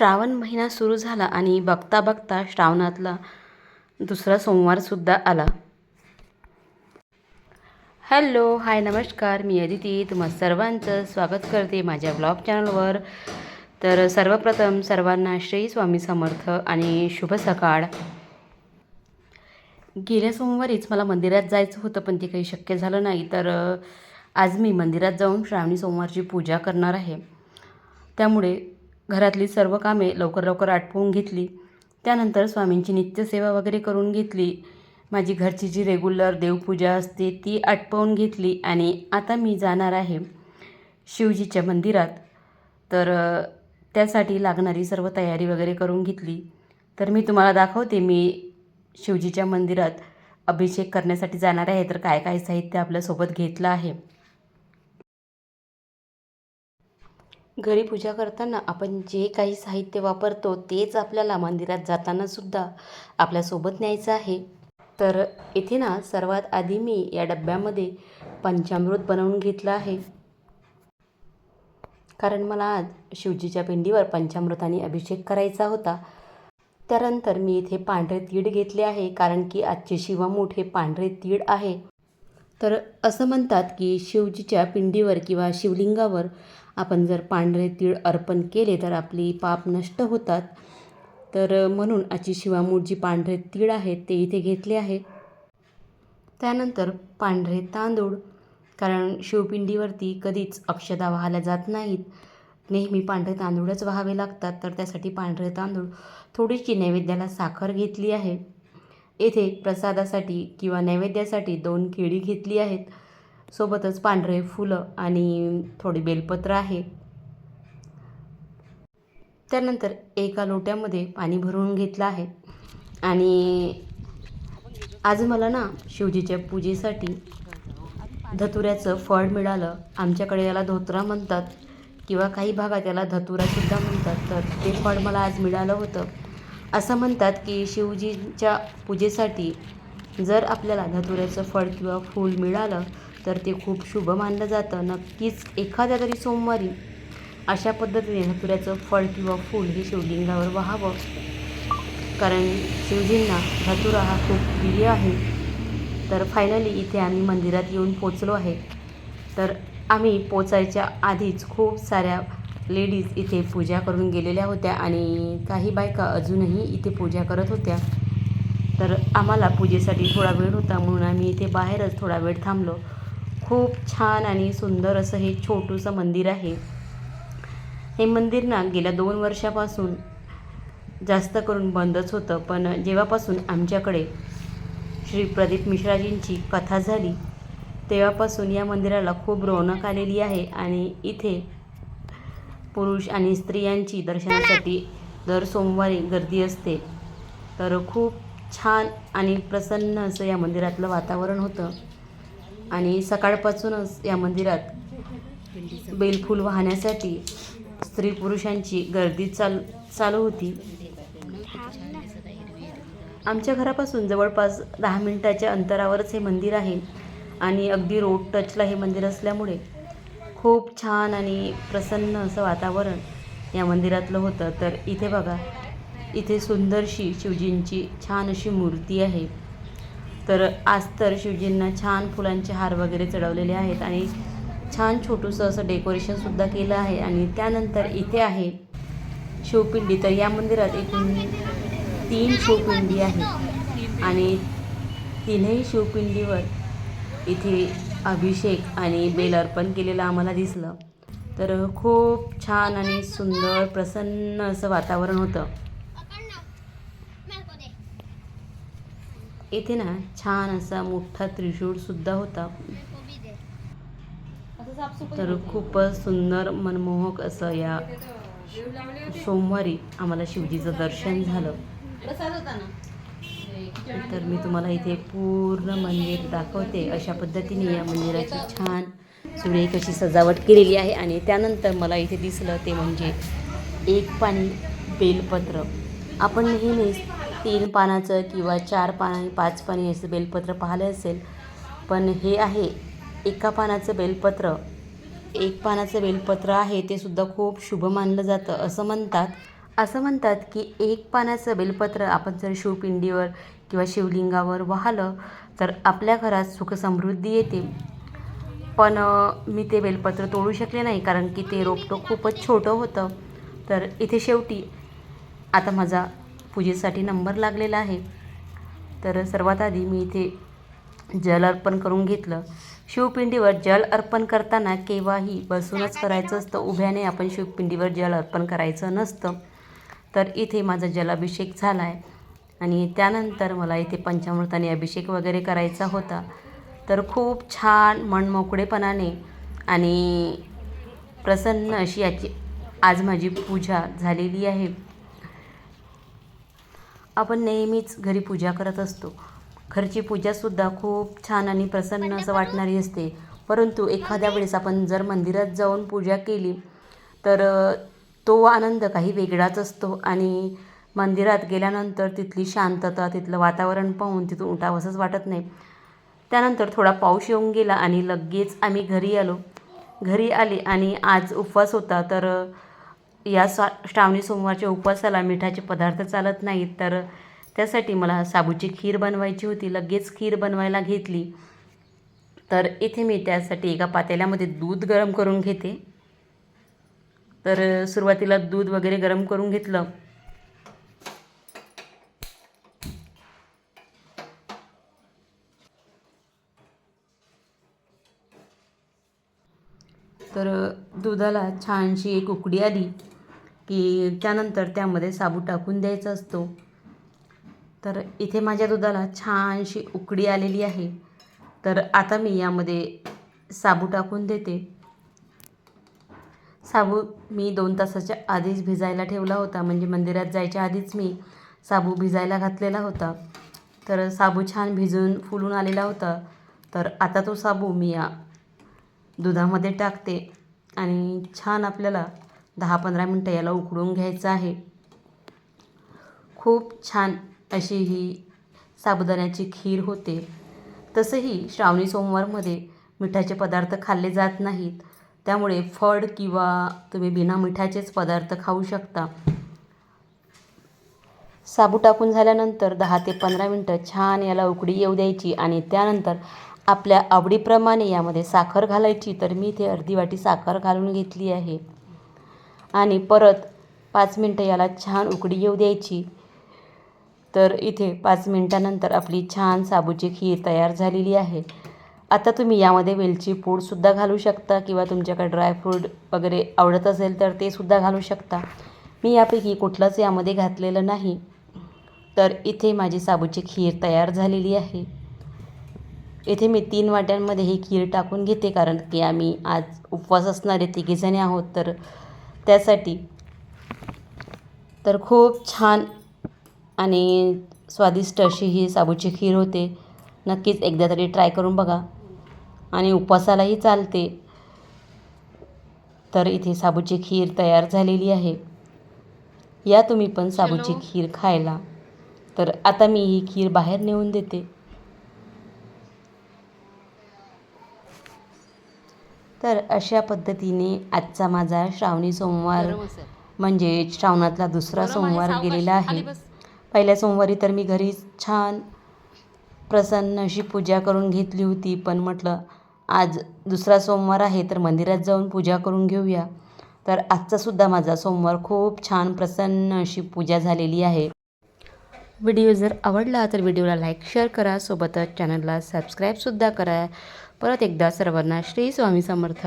श्रावण महिना सुरू झाला आणि बघता बघता श्रावणातला दुसरा सोमवारसुद्धा आला. हॅलो हाय नमस्कार. मी अदिती. तुम्हा सर्वांचं स्वागत करते माझ्या ब्लॉग चॅनलवर तर सर्वप्रथम सर्वांना श्री स्वामी समर्थ आणि शुभ सकाळ. गेल्या सोमवारीच मला मंदिरात जायचं होतं पण ते काही शक्य झालं नाही. तर आज मी मंदिरात जाऊन श्रावणी सोमवारची पूजा करणार आहे. त्यामुळे घरातली सर्व कामे लवकर लवकर आटपून घेतली. त्यानंतर स्वामींची नित्यसेवा वगैरे करून घेतली. माझी घरची जी रेग्युलर देवपूजा असते ती आटपवून घेतली आणि आता मी जाणार आहे शिवजीच्या मंदिरात. तर त्यासाठी लागणारी सर्व तयारी वगैरे करून घेतली. तर मी तुम्हाला दाखवते मी शिवजीच्या मंदिरात अभिषेक करण्यासाठी जाणार आहे. तर काय काय साहित्य आपल्यासोबत घेतलं आहे. घरी पूजा करताना आपण जे काही साहित्य वापरतो तेच आपल्याला मंदिरात जाताना सुद्धा आपल्यासोबत न्यायचं आहे. तर इथे ना सर्वात आधी मी या डब्यामध्ये पंचामृत बनवून घेतलं आहे. कारण मला आज शिवजीच्या पिंडीवर पंचामृताने अभिषेक करायचा होता. त्यानंतर मी इथे पांढरे तीळ घेतले आहे कारण की आजचे शिवामूठ हे पांढरे तीळ आहे. तर असं म्हणतात की शिवजीच्या पिंडीवर किंवा शिवलिंगावर आपण जर पांढरे तीळ अर्पण केले तर आपली पाप नष्ट होतात. तर म्हणून आजची शिवामूळ जी पांढरे तीळ आहेत ते इथे घेतले आहे. त्यानंतर पांढरे तांदूळ कारण शिवपिंडीवरती कधीच अक्षदा वाहायला जात नाहीत. नेहमी पांढरे तांदूळच वाहावे लागतात तर त्यासाठी पांढरे तांदूळ थोडीशी नैवेद्याला साखर घेतली आहे. येथे प्रसादासाठी किंवा नैवेद्यासाठी दोन केळी घेतली आहेत. सोबतच पांढरे फुलं आणि थोडी बेलपत्र आहे. त्यानंतर एका लोट्यामध्ये पाणी भरून घेतलं आहे. आणि आज मला ना शिवजीच्या पूजेसाठी धतुऱ्याचं फळ मिळालं. आमच्याकडे याला धोत्रा म्हणतात किंवा काही भागात याला धतुरासुद्धा म्हणतात. तर ते फळ मला आज मिळालं होतं. असं म्हणतात की शिवजींच्या पूजेसाठी जर आपल्याला धतुऱ्याचं फळ किंवा फूल मिळालं तर ते खूप शुभ मानलं जातं. नक्कीच एखाद्या तरी सोमवारी अशा पद्धतीने धतुऱ्याचं फळ किंवा फूल हे शिवलिंगावर व्हावं. कारण शिवजींना धतुरा हा खूप प्रिय आहे. तर फायनली इथे आम्ही मंदिरात येऊन पोचलो आहे. तर आम्ही पोचायच्या आधीच खूप साऱ्या लेडीज इथे पूजा करून गेलेल्या होत्या आणि काही बायका अजूनही इथे पूजा करत होत्या. तर आम्हाला पूजेसाठी थोडा वेळ होता म्हणून आम्ही इथे बाहेरच थोडा वेळ थांबलो. खूप छान आणि सुंदर असं हे छोटूसं मंदिर आहे. हे मंदिर ना गेल्या दोन वर्षापासून जास्त करून बंदच होतं. पण जेव्हापासून आमच्याकडे श्री प्रदीप मिश्राजींची कथा झाली तेव्हापासून या मंदिराला खूप रौनक आलेली आहे आणि इथे पुरुष आणि स्त्रियांची दर्शनासाठी दर सोमवारी गर्दी असते. तर खूप छान आणि प्रसन्न असं या मंदिरातलं वातावरण होतं. आणि सकाळपासूनच या मंदिरात बेलफूल वाहण्यासाठी स्त्री पुरुषांची गर्दी चाल चालू होती. आमच्या घरापासून जवळपास दहा मिनिटाच्या अंतरावरच हे मंदिर आहे आणि अगदी रोड टचला हे मंदिर असल्यामुळे खूप छान आणि प्रसन्न असं वातावरण या मंदिरातलं होतं. तर इथे बघा इथे सुंदरशी शिवजींची छान अशी मूर्ती आहे. तर आज तर शिवजींना छान फुलांचे हार वगैरे चढवलेले आहेत आणि छान छोटूसं असं डेकोरेशनसुद्धा केलं आहे. आणि त्यानंतर इथे आहे शिवपिंडी. तर या मंदिरात एकूण तीन शिवपिंडी आहेत. आणि तीनही शिवपिंडीवर इथे अभिषेक आणि बेल अर्पण केलेलं आम्हाला दिसलं. तर खूप छान आणि सुंदर प्रसन्न असं वातावरण होतं. इथे ना छान असा मोठा त्रिशूळसुद्धा होता. तर खूपच सुंदर मनमोहक असं या सोमवारी आम्हाला शिवजीचं दर्शन झालं. तर मी तुम्हाला इथे पूर्ण मंदिर दाखवते. अशा पद्धतीने या मंदिराची छान सुरेख अशी सजावट केलेली आहे आणि त्यानंतर मला इथे दिसलं ते म्हणजे एक पाणी बेलपत्र. आपण नेहमीच तीन पानाचं किंवा चार पाना पाच पाने असं बेलपत्र पाहिलं असेल पण हे आहे एका पानाचं बेलपत्र. एक पानाचं बेलपत्र आहे ते सुद्धा खूप शुभ मानलं जातं असं म्हणतात. असं म्हणतात की एक पानाचं बेलपत्र आपण जर शिवपिंडीवर किंवा शिवलिंगावर वाहलं तर आपल्या घरात सुखसमृद्धी येते. पण मी ते बेलपत्र तोडू शकले नाही कारण की ते रोपटं खूपच छोटं होतं. तर इथे शेवटी आता माझा पूजेसाठी नंबर लागलेला आहे. तर सर्वात आधी मी इथे जल अर्पण करून घेतलं. शिवपिंडीवर जल अर्पण करताना केव्हाही बसूनच करायचं असतं. उभ्याने आपण शिवपिंडीवर जल अर्पण करायचं नसतं. तर इथे माझा जलाभिषेक झाला आहे आणि त्यानंतर मला इथे पंचामृताने अभिषेक वगैरे करायचा होता. तर खूप छान मनमोकळेपणाने आणि प्रसन्न अशी याची आज माझी पूजा झालेली आहे. आपण नेहमीच घरी पूजा करत असतो. घरची पूजासुद्धा खूप छान आणि प्रसन्न असं वाटणारी असते. परंतु एखाद्या वेळेस आपण जर मंदिरात जाऊन पूजा केली तर तो आनंद काही वेगळाच असतो आणि मंदिरात गेल्यानंतर तिथली शांतता तिथलं वातावरण पाहून तिथून उठावंसंच वाटत नाही. त्यानंतर थोडा पाऊस येऊन गेला आणि लगेच आम्ही घरी आलो. घरी आले आणि आज उपवास होता तर या सा श्रावणी सोमवारच्या उपवासाला मिठाचे पदार्थ चालत नाहीत तर त्यासाठी मला साबूची खीर बनवायची होती. लगेच खीर बनवायला घेतली. तर इथे मी त्यासाठी एका पातेल्यामध्ये दूध गरम करून घेते. तर सुरुवातीला दूध वगैरे गरम करून घेतलं. तर दुधाला छानशी एक उकडी आली. की त्यानंतर त्यामध्ये साबू टाकून द्यायचा असतो. तर इथे माझ्या दुधाला छानशी उकडी आलेली आहे. तर आता मी यामध्ये साबू टाकून देते. साबू मी दोन तासाच्या आधीच भिजायला ठेवला होता. म्हणजे मंदिरात जायच्या आधीच मी साबू भिजायला घातलेला होता. तर साबू छान भिजून फुलून आलेला होता. तर आता तो साबू मी या दुधामध्ये टाकते. आणि छान आपल्याला दहा पंधरा मिनटं याला उकळून घ्यायचं आहे. खूप छान अशी ही साबुदाण्याची खीर होते. तसंही श्रावणी सोमवारमध्ये मिठाचे पदार्थ खाल्ले जात नाहीत. त्यामुळे फळ किंवा तुम्ही बिना मिठाचेच पदार्थ खाऊ शकता. साबू टाकून झाल्यानंतर दहा ते पंधरा मिनटं छान याला उकडी येऊ द्यायची आणि त्यानंतर आपल्या आवडीप्रमाणे यामध्ये साखर घालायची. तर मी इथे अर्धी वाटी साखर घालून घेतली आहे. आणि परत पाच मिनटं याला छान उकडी येऊ द्यायची. तर इथे पाच मिनटानंतर आपली छान साबूची खीर तयार झालेली आहे. आता तुम्ही यामध्ये वेलची पूडसुद्धा घालू शकता किंवा तुमच्याकडे ड्रायफ्रूट वगैरे आवडत असेल तर ते सुद्धा घालू शकता. मी यापैकी कुठलंच यामध्ये घातलेलं नाही. तर इथे माझी साबूची खीर तयार झालेली आहे. इथे मी तीन वाट्यांमध्ये ही खीर टाकून घेते कारण की आम्ही आज उपवास असणारे तिघीजणी आहोत. तर त्यासाठी. तर खूप छान आणि स्वादिष्ट अशी ही साबूची खीर होते. नक्कीच एकदा तरी ट्राय करून बघा. आणि उपवासालाही चालते. तर इथे साबूची खीर तयार झालेली आहे. या तुम्ही पण साबूची खीर खायला. तर आता मी ही खीर बाहेर नेऊन देते. तर अशा पद्धतीने आजचा माझा श्रावणी सोमवार म्हणजे श्रावणातला दुसरा सोमवार गेलेला आहे. पहिल्या सोमवारी तर मी घरीच छान प्रसन्न अशी पूजा करून घेतली होती पण म्हटलं आज दुसरा सोमवार आहे तर मंदिरात जाऊन पूजा करून घेऊया. तर आजचासुद्धा माझा सोमवार खूप छान प्रसन्न अशी पूजा झालेली आहे. व्हिडिओ जर आवडला तर व्हिडिओला लाईक शेअर करा. सोबतच चॅनलला सबस्क्राईबसुद्धा करा. परत एकदा सर्वांना श्री स्वामी समर्थ.